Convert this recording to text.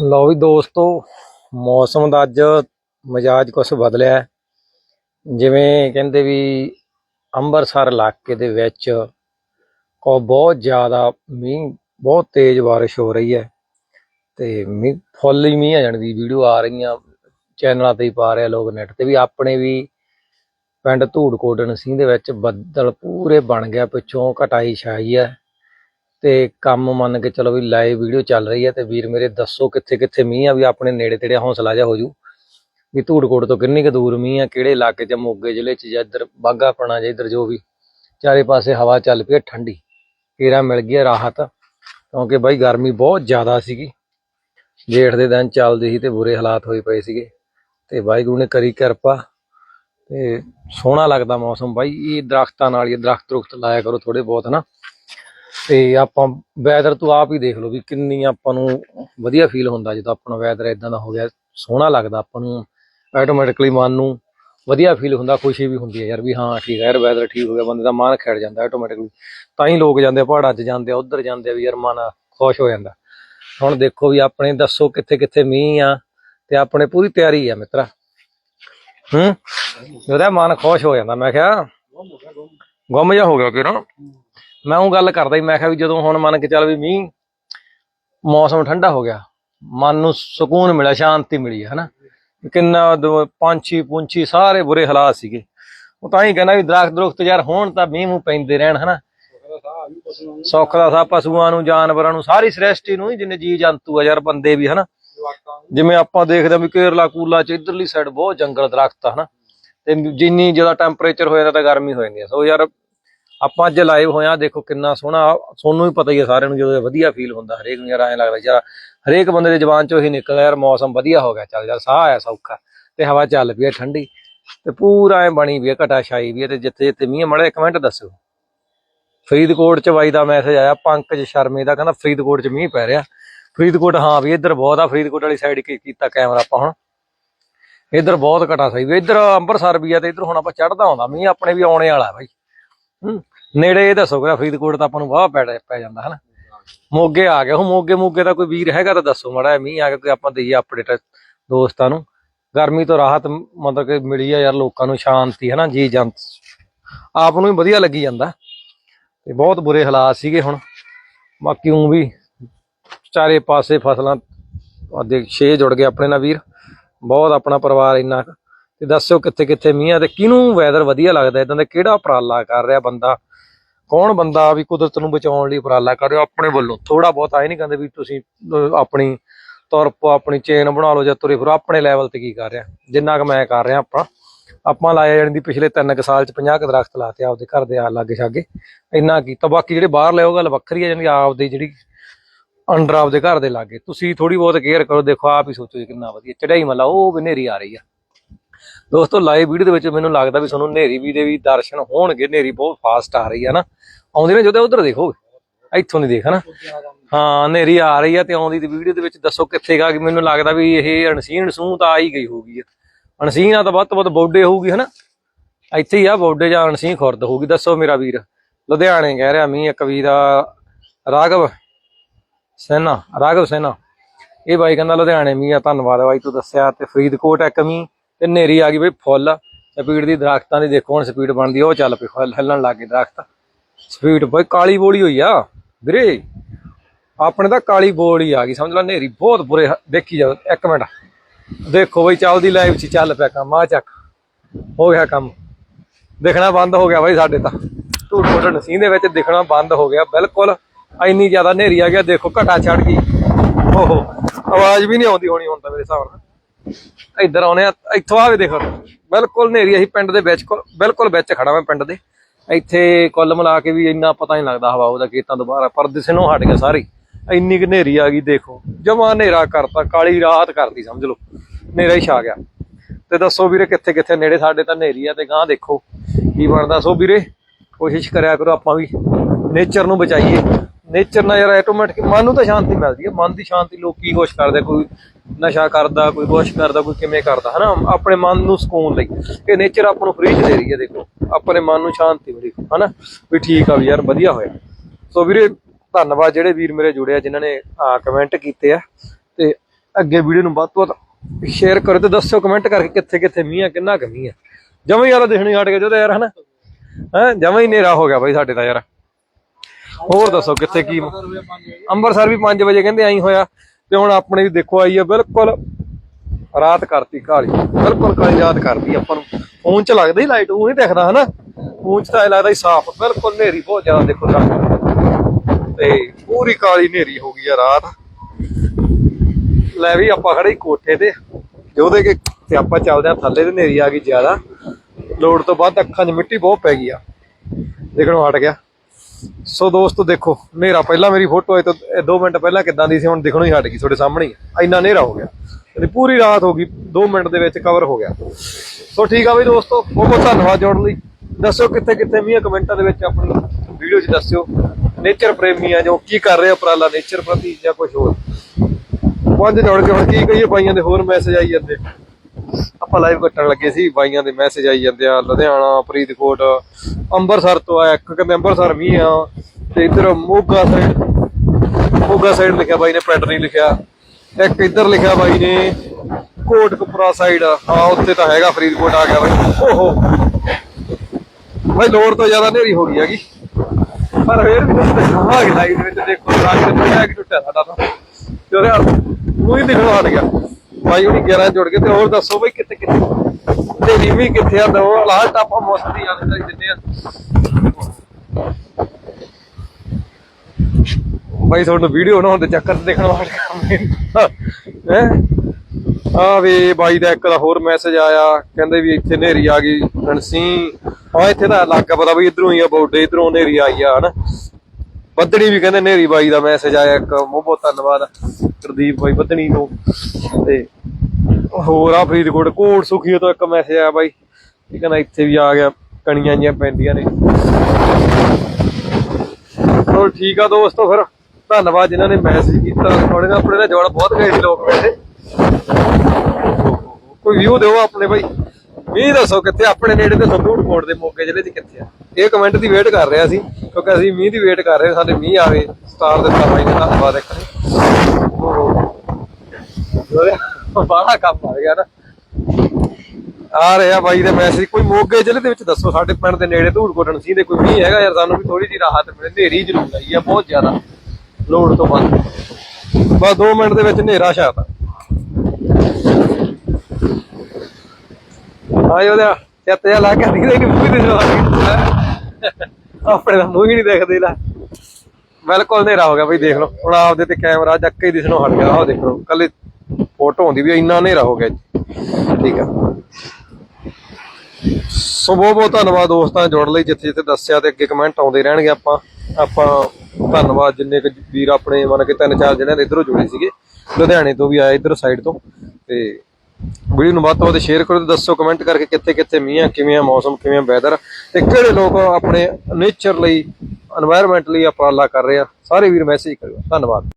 ਲਓ ਵੀ ਦੋਸਤੋ, ਮੌਸਮ ਦਾ ਅੱਜ ਮਜ਼ਾਜ ਕੁਛ ਬਦਲਿਆ ਜਿਵੇਂ ਕਹਿੰਦੇ ਵੀ ਅੰਮ੍ਰਿਤਸਰ ਇਲਾਕੇ ਦੇ ਵਿੱਚ ਕੋ ਬਹੁਤ ਜ਼ਿਆਦਾ ਮੀਂਹ, ਬਹੁਤ ਤੇਜ਼ ਬਾਰਿਸ਼ ਹੋ ਰਹੀ ਹੈ ਤੇ ਮੀਂਹ, ਫੁੱਲ ਹੀ ਮੀਂਹ ਆ ਜਾਣ ਦੀ ਵੀਡੀਓ ਆ ਰਹੀਆਂ ਚੈਨਲਾਂ ਤੇ ਹੀ ਪਾ ਰਿਹਾ ਲੋਕ ਨੈਟ ਤੇ ਵੀ ਆਪਣੇ ਵੀ ਪਿੰਡ ਧੂੜਕੋਟ ਨਸੀਂ ਦੇ ਵਿੱਚ ਬੱਦਲ ਪੂਰੇ ਬਣ ਗਿਆ, ਪਿੱਛੋਂ ਘਟਾਈ ਛਾਈ ਹੈ। ਤੇ ਕੰਮ ਮੰਨ ਕੇ ਚਲੋ ਵੀ ਲਾਈਵ ਵੀਡੀਓ ਚੱਲ ਰਹੀ ਹੈ ਤੇ ਵੀਰ ਮੇਰੇ ਦੱਸੋ ਕਿੱਥੇ ਕਿੱਥੇ ਮੀਂਹ ਆ ਵੀ ਆਪਣੇ ਨੇੜੇ ਤੇੜੇ ਹੌਸਲਾ ਜਾ ਹੋ ਜੂ। ਵੀ ਧੂੜਕੋਟ ਤੋਂ ਕਿੰਨੀ ਕੁ ਦੂਰ ਮੀਂਹ ਆ, ਕਿਹੜੇ ਇਲਾਕੇ 'ਚ ਮੋਗੇ ਜ਼ਿਲ੍ਹੇ 'ਚ ਜਾਂ ਇੱਧਰ ਬਾਘਾਪਣਾ ਜਾਂ ਇੱਧਰ ਜੋ ਵੀ। ਚਾਰੇ ਪਾਸੇ ਹਵਾ ਚੱਲ ਪਈ ਠੰਡੀ ਕੀਰਾ ਮਿਲ ਗਿਆ ਰਾਹਤ, ਕਿਉਂਕਿ ਬਾਈ ਗਰਮੀ ਬਹੁਤ ਜ਼ਿਆਦਾ ਸੀਗੀ। ਜੇਠ ਦੇ ਦਿਨ ਚੱਲਦੀ ਸੀ ਤੇ ਬੁਰੇ ਹਾਲਾਤ ਹੋਏ ਪਏ ਸੀਗੇ। ਤੇ ਵਾਹਿਗੁਰੂ ਨੇ ਕਰੀ ਕਿਰਪਾ ਤੇ ਸੋਹਣਾ ਲੱਗਦਾ ਮੌਸਮ ਬਾਈ, ਇਹ ਦਰਖਤਾਂ ਨਾਲ ਹੀ ਦਰਖਤ ਰੁਖਤ ਲਾਇਆ ਕਰੋ ਥੋੜੇ ਬਹੁਤ ਨਾ ਤੇ ਆਪਾਂ ਵੈਦਰ ਤੋਂ ਆਪ ਹੀ ਦੇਖ ਲਓ ਵੀ ਕਿੰਨੀ ਆਪਾਂ ਨੂੰ ਵਧੀਆ ਫੀਲ ਹੁੰਦਾ ਜਦੋਂ ਆਪਣਾ ਵੈਦਰ ਇਦਾਂ ਦਾ ਹੋ ਗਿਆ, ਸੋਹਣਾ ਲੱਗਦਾ ਆਪਾਂ ਨੂੰ ਆਟੋਮੈਟਿਕਲੀ ਮਨ ਨੂੰ ਵਧੀਆ ਫੀਲ ਹੁੰਦਾ, ਖੁਸ਼ੀ ਵੀ ਹੁੰਦੀ ਹੈ ਯਾਰ ਵੀ ਹਾਂ ਠੀਕ ਹੈ ਯਾਰ ਵੈਦਰ ਠੀਕ ਹੋ ਗਿਆ, ਬੰਦੇ ਦਾ ਮਨ ਖਿੜ ਜਾਂਦਾ ਆਟੋਮੈਟਿਕਲੀ ਤਾਂ ਹੀ ਲੋਕ ਜਾਂਦੇ ਪਹਾੜਾਂ 'ਚ ਜਾਂਦੇ ਆ, ਉਧਰ ਜਾਂਦੇ ਵੀ ਯਾਰ ਮਨ ਖੁਸ਼ ਹੋ ਜਾਂਦਾ। ਹੁਣ ਦੇਖੋ ਵੀ ਆਪਣੇ ਦੱਸੋ ਕਿੱਥੇ ਕਿੱਥੇ ਮੀਂਹ ਆ ਤੇ ਆਪਣੇ ਪੂਰੀ ਤਿਆਰੀ ਆ ਮਿੱਤਰਾ। ਹੂੰ? ਉਹਦਾ ਮਨ ਖੁਸ਼ ਹੋ ਜਾਂਦਾ, ਮੈਂ ਕਿਹਾ। ਗੁੰਮ ਜਾ ਹੋ ਗਿਆ ਕਿਰਨ ਮੈਂ ਉਹ ਗੱਲ ਕਰਦਾ ਸੀ, ਮੈਂ ਕਿਹਾ ਵੀ ਜਦੋਂ ਹੁਣ ਮੰਨ ਕੇ ਚੱਲ ਵੀ ਮੀਂਹ, ਮੌਸਮ ਠੰਡਾ ਹੋ ਗਿਆ, ਮਨ ਨੂੰ ਸਕੂਨ ਮਿਲਿਆ, ਸ਼ਾਂਤੀ ਮਿਲੀ ਹੈ, ਹਨਾ? ਕਿੰਨਾ ਪੰਛੀ, ਪੁੰਛੀ ਸਾਰੇ ਬੁਰੇ ਹਾਲਾਤ ਸੀਗੇ। ਉਹ ਤਾਂ ਹੀ ਕਹਿੰਦਾ ਵੀ ਦਰਖਤ ਦਰਖਤ ਯਾਰ ਹੋਣ ਤਾਂ ਮੀਂਹ ਮੂੰਹ ਪੈਂਦੇ ਰਹਿਣ, ਹਨਾ? ਸੁੱਖ ਦਾ ਸਾ ਪਸ਼ੂਆਂ ਨੂੰ, ਜਾਨਵਰਾਂ ਨੂੰ, ਸਾਰੀ ਸ੍ਰਿਸ਼ਟੀ ਨੂੰ ਜਿੰਨੇ ਜੀ ਜੰਤੂ ਆ ਯਾਰ ਬੰਦੇ ਵੀ, ਹਨਾ? ਜਿਵੇਂ ਆਪਾਂ ਦੇਖਦੇ ਹਾਂ ਵੀ ਕੇਰਲਾ ਕੂਲਾ ਚ ਇਧਰਲੀ ਸਾਈਡ ਬਹੁਤ ਜੰਗਲ ਦਰਖਤ ਆ, ਹਨਾ? ਤੇ ਜਿੰਨੀ ਜ਼ਿਆਦਾ ਟੈਂਪਰੇਚਰ ਹੋ ਜਾਂਦਾ ਤਾਂ ਗਰਮੀ ਹੋ ਜਾਂਦੀ ਹੈ ਸੋ ਯਾਰ ਆਪਾਂ ਅੱਜ ਲਾਈਵ ਹੋਇਆ, ਦੇਖੋ ਕਿੰਨਾ ਸੋਹਣਾ, ਤੁਹਾਨੂੰ ਵੀ ਪਤਾ ਹੀ ਹੈ ਸਾਰਿਆਂ ਨੂੰ ਜਦੋਂ ਵਧੀਆ ਫੀਲ ਹੁੰਦਾ, ਹਰੇਕ ਨੂੰ ਯਾਰ ਐਂ ਲੱਗਦਾ ਯਾਰ ਹਰੇਕ ਬੰਦੇ ਦੇ ਜ਼ਬਾਨ ਚੋਂ ਹੀ ਨਿਕਲਦਾ, ਯਾਰ ਮੌਸਮ ਵਧੀਆ ਹੋ ਗਿਆ, ਚੱਲ ਯਾਰ ਸਾਹ ਆਇਆ ਸੌਖਾ ਤੇ ਹਵਾ ਚੱਲ ਪਈ ਹੈ ਠੰਡੀ ਤੇ ਪੂਰਾ ਐ ਬਣੀ ਵੀ ਹੈ, ਘਟਾ ਛਾਈ ਵੀ ਹੈ ਤੇ ਜਿੱਥੇ ਜਿੱਥੇ ਮੀਂਹ ਮੜੇ ਕਮੈਂਟ ਦੱਸੋ ਫਰੀਦਕੋਟ ਚ ਬਾਈ ਦਾ ਮੈਸੇਜ ਆਇਆ ਪੰਕਜ ਸ਼ਰਮੇ ਦਾ, ਕਹਿੰਦਾ ਫਰੀਦਕੋਟ ਚ ਮੀਂਹ ਪੈ ਰਿਹਾ। ਫਰੀਦਕੋਟ, ਹਾਂ ਵੀ ਇੱਧਰ ਬਹੁਤ ਆ, ਫਰੀਦਕੋਟ ਵਾਲੀ ਸਾਈਡ ਕੀ ਕੀਤਾ ਕੈਮਰਾ ਆਪਾਂ ਹੁਣ। ਇੱਧਰ ਬਹੁਤ ਘਟਾ ਸਹੀ ਵੀ, ਇੱਧਰ ਅੰਮ੍ਰਿਤਸਰ ਵੀ ਆ ਤੇ ਇੱਧਰ ਹੁਣ ਆਪਾਂ ਚੜਦਾ ਆਉਂਦਾ ਮੀਂਹ ਆਪਣੇ ਵੀ ਆਉਣੇ ਵਾਲਾ ਬਾਈ। ਹੂੰ ਨੇੜੇ ਇਹ ਦੱਸੋ ਕਿ ਫਰੀਦਕੋਟ ਤਾਂ ਆਪਾਂ ਨੂੰ ਵਾਹ ਪੈ ਪੈ ਜਾਂਦਾ, ਹਨਾ? ਮੋਗੇ ਆ ਗਿਆ। ਉਹ ਮੋਗੇ ਮੋਗੇ ਦਾ ਕੋਈ ਵੀਰ ਹੈਗਾ ਤਾਂ ਦੱਸੋ ਮੜਾ ਮੀਂਹ ਆ ਗਿਆ ਕੋਈ ਆਪਾਂ ਦਈਏ ਅਪਡੇਟ ਦੋਸਤਾਂ ਨੂੰ। ਗਰਮੀ ਤੋਂ ਰਾਹਤ ਮਤਲਬ ਕਿ ਮਿਲੀ ਆ ਯਾਰ ਲੋਕਾਂ ਨੂੰ, ਸ਼ਾਂਤੀ, ਹਨਾ? ਜੀ ਜੰਤ ਆਪ ਨੂੰ ਵੀ ਵਧੀਆ ਲੱਗੀ ਜਾਂਦਾ। ਤੇ ਬਹੁਤ ਬੁਰੇ ਹਾਲਾਤ ਸੀਗੇ ਹੁਣ। ਬਾਕੀ ਉਹ ਵੀ ਚਾਰੇ ਪਾਸੇ ਫਸਲਾਂ ਅੱਧੇ ਛੇ ਜੁੜ ਗਏ ਆਪਣੇ ਨਾਲ ਵੀਰ। ਬਹੁਤ ਆਪਣਾ ਪਰਿਵਾਰ ਇੰਨਾ ਕੁ। ਤੇ ਦੱਸਿਓ ਕਿੱਥੇ ਕਿੱਥੇ ਮੀਂਹ ਆ ਤੇ ਕਿਹਨੂੰ ਵੈਦਰ ਵਧੀਆ ਲੱਗਦਾ ਇਦਾਂ ਦਾ ਕਿਹੜਾ ਉਪਰਾਲਾ ਕਰ ਰਿਹਾ ਬੰਦਾ? ਕੌਣ ਬੰਦਾ ਵੀ ਕੁਦਰਤ ਨੂੰ ਬਚਾਉਣ ਲਈ ਉਪਰਾਲਾ ਕਰ ਰਿਹਾ ਆਪਣੇ ਵੱਲੋਂ? ਥੋੜਾ ਬਹੁਤ ਆਏ ਨਹੀਂ ਕਹਿੰਦੇ ਵੀ ਤੁਸੀਂ ਆਪਣੀ ਤੌਰ ਪੋ ਆਪਣੀ ਚੇਨ ਬਣਾ ਲਓ ਜਾਂ ਤੁਰੇ ਫਿਰੋ, ਆਪਣੇ ਲੈਵਲ ਤੇ ਕੀ ਕਰ ਰਿਹਾ? ਜਿੰਨਾ ਕੁ ਮੈਂ ਕਰ ਰਿਹਾ ਆਪਾਂ। ਆਪਾਂ ਲਾਇਆ ਜਾਣੀ ਦੀ ਪਿਛਲੇ 3 ਕੁ ਸਾਲ ਚ 50 ਕੁ ਦਰਖਤ ਲਾਤੇ ਆਪਦੇ ਘਰ ਦੇ ਆ ਲਾਗੇ ਛਾਗੇ। ਇੰਨਾ ਕੀਤਾ। ਬਾਕੀ ਜਿਹੜੇ ਬਾਹਰ ਲਿਆਓ ਗੱਲ ਵੱਖਰੀ ਹੈ, ਜਾਣੀ ਆਪਦੀ ਜਿਹੜੀ ਅੰਡਰ ਆਪਦੇ ਘਰ ਦੇ ਲਾਗੇ। ਤੁਸੀਂ ਥੋੜੀ ਬਹੁਤ ਕੇਅਰ ਕਰੋ, ਦੇਖੋ ਆਪ ਹੀ ਸੋਚੋ ਜੀ ਕਿੰਨਾ ਵਧੀਆ। ਚੜਾਈ ਮਲਾ ਉਹ ਵੀ ਹਨੇਰੀ ਆ ਰਹੀ ਆ। ਦੋਸਤੋ ਲਾਈਵ ਵੀਡੀਓ ਦੇ ਵਿੱਚ ਮੈਨੂੰ ਲੱਗਦਾ ਵੀ ਤੁਹਾਨੂੰ ਹਨੇਰੀ ਵੀ ਦੇ ਵੀ ਦਰਸ਼ਨ ਹੋਣਗੇ। ਹਨੇਰੀ ਬਹੁਤ ਫਾਸਟ ਆ ਰਹੀ ਹੈ ਨਾ। ਆਉਂਦੀ ਨੇ ਜਦੋਂ ਉਧਰ ਦੇਖੋਗੇ? ਇੱਥੋਂ ਨਹੀਂ ਦੇਖ ਨਾ ਹਾਂ, ਹਨੇਰੀ ਆ ਰਹੀ ਆ ਤੇ ਆਉਂਦੀ ਤੇ ਵੀਡੀਓ ਦੇ ਵਿੱਚ ਦੱਸੋ ਕਿੱਥੇ ਗਾ ਕਿ ਮੈਨੂੰ ਲੱਗਦਾ ਵੀ ਇਹ ਅਣਸੀਨ ਸੂਹ ਤਾਂ ਆ ਹੀ ਗਈ ਹੋਊਗੀ ਅਣਸੀਨ ਆ ਤਾਂ ਵੱਧ ਤੋਂ ਵੱਧ ਬੌਡੇ ਹੋਊਗੀ, ਹਨਾ? ਇੱਥੇ ਹੀ ਆ ਬੋਡੇ ਜਾਂ ਅਣਸੀਨ ਖੁਰਦ ਹੋਊਗੀ। ਦੱਸੋ ਮੇਰਾ ਵੀਰ। ਲੁਧਿਆਣੇ ਕਹਿ ਰਿਹਾ ਮੀਂਹ, ਇੱਕ ਵੀਰ ਆ, ਰਾਘਵ ਸੈਨਾ ਰਾਘਵ ਸੈਨਾ। ਇਹ ਬਾਈ ਕਹਿੰਦਾ, ਲੁਧਿਆਣੇ ਮੀਂਹ ਆ, ਧੰਨਵਾਦ ਬਾਈ, ਤੂੰ ਦੱਸਿਆ ਤੇ ਫਰੀਦਕੋਟ ਇੱਕ ਮੀਂਹ। ਤੇ ਨੇਰੀ ਆ ਗਈ ਬਈ ਫੁੱਲ। ਸਪੀਡ ਦੀ ਦਰਖਤਾਂ ਦੀ ਦੇਖੋ ਹੁਣ ਸਪੀਡ ਬਣਦੀ ਉਹ ਚੱਲ ਪਈ ਫੁੱਲ ਹਿੱਲਣ ਲੱਗ ਗਏ ਦਰਖਤ। ਸਪੀਡ ਬਈ ਕਾਲੀ ਬੋਲੀ ਹੋਈ ਆ। ਵੀਰੇ, ਆਪਣੇ ਤਾਂ ਕਾਲੀ ਬੋਲੀ ਆ ਗਈ। ਸਮਝ ਲੈ ਨੇਰੀ ਬਹੁਤ ਬੁਰੇ ਦੇਖੀ ਜਾਓ, ਇੱਕ ਮਿੰਟ। ਦੇਖੋ ਬਈ ਚੱਲਦੀ ਲਾਈਵ 'ਚ ਚੱਲ ਪਿਆ ਕੰਮ ਆ ਚੱਕ। ਹੋ ਗਿਆ ਕੰਮ। ਦੇਖਣਾ ਬੰਦ ਹੋ ਗਿਆ ਬਾਈ ਸਾਡੇ ਤਾਂ। ਝੂਠ ਮੋਟ ਨਸੀਂ ਦੇ ਵਿੱਚ ਦਿਖਣਾ ਬੰਦ ਹੋ ਗਿਆ, ਬਿਲਕੁਲ। ਇੰਨੀ ਜ਼ਿਆਦਾ ਹਨੇਰੀ ਆ ਗਿਆ, ਦੇਖੋ ਘਟਾ ਛੱਡ ਗਈ। ਓਹੋ, ਆਵਾਜ਼ ਵੀ ਨਹੀਂ ਆਉਂਦੀ ਹੋਣੀ ਹੁਣ ਤਾਂ ਮੇਰੇ ਹਿਸਾਬ ਨਾਲ। ਇੱਧਰ ਆਉਨੇ ਆ, ਇੱਥੋਂ ਆ ਵੀ ਦੇਖੋ। ਬਿਲਕੁਲ ਹਨੇਰੀ ਅਸੀਂ ਪਿੰਡ ਦੇ ਵਿੱਚ ਬਿਲਕੁਲ ਵਿੱਚ ਖੜਾ ਮੈਂ ਪਿੰਡ ਦੇ। ਇੱਥੇ ਕੁੱਲ ਮਿਲਾ ਕੇ ਵੀ ਇੰਨਾ ਪਤਾ ਨਹੀਂ ਲੱਗਦਾ ਹਵਾ ਉਹਦਾ ਖੇਤਾਂ ਤੋਂ ਬਾਹਰ ਪਰ ਦਿਸੇ ਨੂੰ ਹਟ ਗਿਆ ਸਾਰੀ। ਇੰਨੀ ਕੁ ਹਨੇਰੀ ਆ ਗਈ, ਦੇਖੋ। ਜਮਾ ਹਨੇਰਾ ਕਰਤਾ, ਕਾਲੀ ਰਾਤ ਕਰਦੀ ਸਮਝ ਲਓ। ਹਨੇਰਾ ਹੀ ਛਾ ਗਿਆ। ਤੇ ਦੱਸੋ ਵੀਰੇ, ਕਿੱਥੇ ਕਿੱਥੇ ਨੇੜੇ ਸਾਡੇ ਤਾਂ ਹਨੇਰੀ ਆ ਤੇ ਗਾਂ ਦੇਖੋ ਕੀ ਬਣਦਾ। ਸੋ ਵੀਰੇ, ਕੋਸ਼ਿਸ਼ ਕਰਿਆ ਕਰੋ ਆਪਾਂ ਵੀ ਨੇਚਰ ਨੂੰ ਬਚਾਈਏ। ਨੇਚਰ ਨਾਲ ਯਾਰ ਆਟੋਮੈਟਿਕ ਮਨ ਨੂੰ ਤਾਂ ਸ਼ਾਂਤੀ ਮਿਲਦੀ ਹੈ ਮਨ ਦੀ ਸ਼ਾਂਤੀ ਲੋਕ ਕੀ ਕੋਸ਼ਿਸ਼ ਕਰਦੇ ਕੋਈ ਨਸ਼ਾ ਕਰਦਾ, ਕੋਈ ਕੁਛ ਕਰਦਾ, ਕੋਈ ਕਿਵੇਂ ਕਰਦਾ, ਹਨਾ? ਆਪਣੇ ਮਨ ਨੂੰ ਸਕੂਨ ਲਈ। ਇਹ ਨੇਚਰ ਆਪਾਂ ਨੂੰ ਫ੍ਰੀ ਚ ਦੇ ਰਹੀ ਹੈ, ਦੇਖੋ। ਆਪਣੇ ਮਨ ਨੂੰ ਸ਼ਾਂਤੀ ਮਿਲੀ, ਹਨਾ? ਵੀ ਠੀਕ ਆ ਵੀ ਯਾਰ, ਵਧੀਆ ਹੋਇਆ। ਸੋ ਵੀਰੇ, ਧੰਨਵਾਦ ਜਿਹੜੇ ਵੀਰ ਮੇਰੇ ਜੁੜੇ ਆ, ਜਿਨ੍ਹਾਂ ਨੇ ਕਮੈਂਟ ਕੀਤੇ ਆ। ਤੇ ਅੱਗੇ ਵੀਡੀਓ ਨੂੰ ਵੱਧ ਤੋਂ ਵੱਧ ਸ਼ੇਅਰ ਕਰੋ ਤੇ ਦੱਸਿਓ ਕਮੈਂਟ ਕਰਕੇ ਕਿੱਥੇ ਕਿੱਥੇ ਮੀਂਹ ਆ, ਕਿੰਨਾ ਕੁ ਮੀਂਹ ਆ। ਜਮਾ ਹੀ ਯਾਰ ਦਿਖਣੀ ਹਟ ਗਿਆ ਜਦੋਂ ਯਾਰ, ਹਨਾ? ਹੈ? ਜਮਾਂ ਹੀ ਹਨੇਰਾ ਹੋ ਗਿਆ ਬਾਈ ਸਾਡੇ ਤਾਂ ਯਾਰ। ਹੋਰ ਦੱਸੋ ਕਿੱਥੇ ਕੀ ਅੰਮ੍ਰਿਤਸਰ ਵੀ 5 ਵਜੇ ਕਹਿੰਦੇ ਆਈ ਹੋਇਆ। ਤੇ ਹੁਣ ਆਪਣੇ ਵੀ ਦੇਖੋ ਆਈ ਆ, ਬਿਲਕੁਲ ਰਾਤ ਕਰਤੀ ਕਾਲੀ। ਬਿਲਕੁਲ ਕਾਲੀ ਰਾਤ ਕਰਤੀ ਆਪਾਂ ਨੂੰ। ਫੋਨ 'ਚ ਲੱਗਦਾ ਹੀ ਲਾਈਟ ਉਹ ਨਹੀਂ ਦਿਖਦਾ ਹਨਾ। ਫੋਨ 'ਚ ਤਾਂ ਐ ਲੱਗਦਾ ਹੀ ਸਾਫ਼, ਬਿਲਕੁਲ ਹਨੇਰੀ ਬਹੁਤ ਜ਼ਿਆਦਾ ਦੇਖੋ ਤਾਂ। ਤੇ ਪੂਰੀ ਕਾਲੀ ਹਨੇਰੀ ਹੋ ਗਈ ਆ ਰਾਤ। ਲੈ ਵੀ ਆਪਾਂ ਖੜੇ ਕੋਠੇ ਤੇ। ਉਹਦੇ ਕੇ ਤੇ ਆਪਾਂ ਚੱਲਦੇ ਆ, ਥੱਲੇ ਤੇ ਹਨੇਰੀ ਆ ਗਈ ਜ਼ਿਆਦਾ। ਲੋੜ ਤੋਂ ਬਾਅਦ ਅੱਖਾਂ 'ਚ ਮਿੱਟੀ ਬਹੁਤ ਪੈ ਗਈ ਆ। ਦੇਖਣੋਂ ਹਟ ਗਿਆ। ਸੋ ਦੋਸਤੋ ਦੇਖੋ, ਹਨੇਰਾ ਪਹਿਲਾਂ ਮੇਰੀ ਫੋਟੋ ਆਈ ਤਾਂ 2 ਮਿੰਟ ਪਹਿਲਾਂ ਕਿੱਦਾਂ ਦੀ ਸੀ, ਹੁਣ ਦਿਖਣੋਂ ਹੀ ਹਟ ਗਈ ਤੁਹਾਡੇ ਸਾਹਮਣੇ ਇੰਨਾ ਹਨੇਰਾ ਹੋ ਗਿਆ। ਤੇ ਪੂਰੀ ਰਾਤ ਹੋ ਗਈ 2 ਮਿੰਟ ਦੇ ਵਿੱਚ ਕਵਰ ਹੋ ਗਿਆ। ਸੋ ਠੀਕ ਆ ਬਈ ਦੋਸਤੋ, ਬਹੁਤ ਬਹੁਤ ਧੰਨਵਾਦ ਜੋੜਨ ਲਈ। ਦੱਸਿਓ ਕਿੱਥੇ ਕਿੱਥੇ ਮੀਆਂ ਕਮੈਂਟਾਂ ਦੇ ਵਿੱਚ ਆਪਣੀ ਵੀਡੀਓ 'ਚ ਦੱਸਿਓ। ਨੇਚਰ ਪ੍ਰੇਮੀ ਆ ਜੋ, ਕੀ ਕਰ ਰਹੇ ਉਪਰਾਲਾ ਨੇਚਰ ਪ੍ਰਤੀ ਜਾਂ ਕੁਝ ਹੋਰ? ਪੰਜ ਜੋੜ ਕੇ ਹੁਣ ਕੀ ਕਹੀਏ ਬਾਈਆਂ ਦੇ ਹੋਰ ਮੈਸੇਜ ਆਈ ਜਾਂਦੇ। ਆਪਾਂ ਲਾਈਵ ਕੱਟਣ ਲੱਗੇ ਸੀ, ਬਾਈਆਂ ਦੇ ਮੈਸੇਜ ਆਈ ਜਾਂਦੇ ਆ, ਲੁਧਿਆਣਾ, ਫਰੀਦਕੋਟ ਅੰਮ੍ਰਿਤਸਰ ਤੋਂ ਆਇਆ, ਇੱਕ ਕਹਿੰਦੇ ਅੰਮ੍ਰਿਤਸਰ ਵੀ ਆ, ਤੇ ਇਧਰ ਮੋਗਾ ਸਾਈਡ ਮੋਗਾ ਸਾਈਡ ਲਿਖਿਆ ਬਾਈ ਨੇ ਪੈਟਰਨ ਲਿਖਿਆ। ਇੱਕ ਇੱਧਰ ਲਿਖਿਆ ਬਾਈ ਨੇ, ਕੋਟਕਪੁਰਾ ਸਾਈਡ ਹਾਂ, ਉੱਥੇ ਤਾਂ ਹੈਗਾ, ਫਰੀਦਕੋਟ ਆ ਗਿਆ ਬਾਈ। ਓਹੋ। ਬਾਈ, ਲੋੜ ਤੋਂ ਜ਼ਿਆਦਾ ਹਨੇਰੀ ਹੋ ਗਈ ਹੈਗੀ। ਪਰ ਫੇਰ ਵੀ ਤੁਸੀਂ ਦਿਖਾਵਾਂਗੇ ਲਾਈਵ ਵਿੱਚ ਦੇਖੋ ਰੰਗ ਟੁੱਟਿਆ ਟੁੱਟਿਆ ਸਾਡਾ ਤਾਂ। ਤੇ ਉਹਦੇ ਹੀ ਦਿਖਣਾ ਹਟ ਗਿਆ। ਬਾਈ ਉਹਨੀ 11 ਜੁੜ ਕੇ ਤੇ ਹੋਰ ਦੱਸੋ ਬਈ ਕਿੱਥੇ ਕਿੱਥੇ? ਤੇ ਰੀਵੀ ਕਿੱਥੇ ਆ? ਦੋ ਲਾਸਟ ਆਪਾਂ ਮੌਸਮ ਦੀ ਜਾਣਕਾਰੀ ਦਿੰਦੇ ਆ। ਬਾਈ ਤੁਹਾਨੂੰ ਵੀਡੀਓ ਬਣਾਉਣ ਦੇ ਚੱਕਰ 'ਚ ਦੇਖਣ ਵਾਲਾ ਹੈ? ਆ ਵੀ ਬਾਈ ਦਾ ਇੱਕ ਦਾ ਹੋਰ ਮੈਸੇਜ ਆਇਆ, ਕਹਿੰਦੇ ਵੀ ਇੱਥੇ ਹਨੇਰੀ ਆ ਗਈ। ਰਣਸੀ ਆ ਇੱਥੇ ਦਾ ਇਲਾਕਾ ਪਤਾ ਵੀ ਇਧਰੋਂ ਹੀ ਆ, ਬੋਡੇ ਇਧਰੋਂ ਹਨੇਰੀ ਆਈ ਆ, ਹਨਾ? ਬੱਦਣੀ ਵੀ ਕਹਿੰਦੇ ਨੇਰੀ ਬਾਈ ਦਾ ਮੈਸੇਜ ਆਇਆ ਇੱਕ, ਬਹੁਤ ਬਹੁਤ ਧੰਨਵਾਦ ਗੁਰਦੀਪ ਬਾਈ ਬੱਦਣੀ ਨੂੰ। ਤੇ ਹੋਰ ਆ ਫਰੀਦਕੋਟ, ਕੋਟ ਸੁਖੀਓ ਤੋਂ ਇੱਕ ਮੈਸੇਜ ਆਇਆ ਬਾਈ। ਇਹ ਕਹਿੰਦਾ ਇੱਥੇ ਵੀ ਆ ਗਿਆ, ਕਣੀਆਂ ਜੀਆਂ ਪੈਂਦੀਆਂ ਨੇ। ਚਲੋ ਠੀਕ ਆ ਦੋਸਤੋ ਫਿਰ। ਧੰਨਵਾਦ ਜਿਨ੍ਹਾਂ ਨੇ ਮੈਸੇਜ ਕੀਤਾ। ਥੋੜੇ ਨਾਲ ਆਪਣੇ ਨਾਲ ਜੋੜ ਬਹੁਤ ਗਏ ਸੀ ਲੋਕ ਵੈਸੇ ਕੋਈ ਵਿਊ ਦਿਓ ਆਪਣੇ ਬਾਈ। ਵੀ ਦੱਸੋ ਕਿੱਥੇ ਆਪਣੇ ਨੇੜੇ ਤੇ ਸੰਦੂੜ ਕੋਟ ਦੇ ਮੋਗੇ ਜ਼ਿਲ੍ਹੇ 'ਚ ਕਿੱਥੇ ਆ? ਇਹ ਕਮੈਂਟ ਦੀ ਵੇਟ ਕਰ ਰਿਹਾ ਸੀ, ਕਿਉਂਕਿ ਅਸੀਂ ਮੀਂਹ ਦੀ ਵੇਟ ਕਰ ਰਹੇ ਸਾਡੇ ਮੀਂਹ ਆਵੇ। ਸਟਾਰ ਦਿੱਤਾ ਬਾਈ ਨੇ ਧੰਨਵਾਦ ਇੱਕ ਨੇ ਬਾਹਲਾ ਕੰਮ ਆ ਗਿਆ ਨਾ। ਆ ਰਿਹਾ ਬਾਈ ਦੇ ਮੈਸੇਜ ਕੋਈ ਮੋਗੇ ਜ਼ਿਲ੍ਹੇ ਦੇ ਵਿੱਚ ਦੱਸੋ, ਸਾਡੇ ਪਿੰਡ ਦੇ ਨੇੜੇ ਧੂੜ ਧੂੜਕੋਟਣ ਸੀ ਦੇ ਕੋਈ ਮੀਂਹ ਹੈਗਾ ਯਾਰ, ਸਾਨੂੰ ਵੀ ਥੋੜੀ ਜਿਹੀ ਰਾਹਤ ਮਿਲੇ। ਹਨੇਰੀ ਜ਼ਰੂਰ ਆਈ ਆ, ਬਹੁਤ ਜ਼ਿਆਦਾ। ਲੋੜ ਤੋਂ ਵੱਧ। ਬਸ 2 ਮਿੰਟ ਦੇ ਵਿੱਚ ਹਨੇਰਾ ਛਾਤਾ। ਆਇਓ ਲਿਆ ਚੱਤ ਜਾ ਲਾ ਕੇ ਦਿਖਦੇ ਕਿ ਮੂੰਹ ਦੇ। ਜਵਾਬ ਆਪਣੇ ਦਾ ਮੂੰਹ ਹੀ ਨਹੀਂ ਦਿਖਦੇ, ਲੈ। ਬਿਲਕੁਲ ਹਨੇਰਾ ਹੋ ਗਿਆ ਬਈ, ਦੇਖ ਲਓ। ਹੁਣ ਆਪਦੇ ਤੇ ਕੈਮਰਾ ਜੱਕੇ ਹੀ ਦਿਸਣੋਂ ਹਟ ਗਿਆ, ਆਹ ਦੇਖ ਲਓ। ਕੱਲੇ ਫੋਟੋ ਹੁੰਦੀ ਵੀ ਇੰਨਾ ਹਨੇਰਾ ਹੋ ਗਿਆ ਠੀਕ ਆ। ਸੋ ਬਹੁਤ ਬਹੁਤ ਧੰਨਵਾਦ ਦੋਸਤਾਂ ਜੁੜ ਲਈ, ਜਿੱਥੇ ਜਿੱਥੇ ਦੱਸਿਆ ਤੇ ਅੱਗੇ ਕਮੈਂਟ ਆਉਂਦੇ ਰਹਿਣਗੇ ਆਪਾਂ। ਆਪਾਂ ਧੰਨਵਾਦ ਜਿੰਨੇ ਕੁ ਵੀਰ ਆਪਣੇ ਮਨ ਕੇ ਤਿੰਨ ਚਾਰ ਜਿਹੜੇ ਇਧਰੋਂ ਜੁੜੇ ਸੀਗੇ। ਲੁਧਿਆਣੇ ਤੋਂ ਵੀ ਆਏ ਇਧਰ ਸਾਈਡ ਤੋਂ। ਤੇ ਵੀਡੀਓ ਨੂੰ ਵੱਧ ਤੋਂ ਵੱਧ ਸ਼ੇਅਰ ਕਰੋ ਤੇ ਦੱਸੋ ਕਮੈਂਟ ਕਰਕੇ ਕਿੱਥੇ ਕਿੱਥੇ ਮੀਂਹ ਆ, ਕਿਵੇਂ ਆ ਮੌਸਮ, ਕਿਵੇਂ ਆ ਵੈਦਰ ਤੇ ਕਿਹੜੇ ਲੋਕ ਆਪਣੇ ਨੇਚਰ ਲਈ এনवायरमेंट ਲਈ ਉਪਰਾਲਾ ਕਰ ਰਹੇ ਆ। ਸਾਰੇ ਵੀਰ ਮੈਸੇਜ ਕਰਿਓ। ਧੰਨਵਾਦ।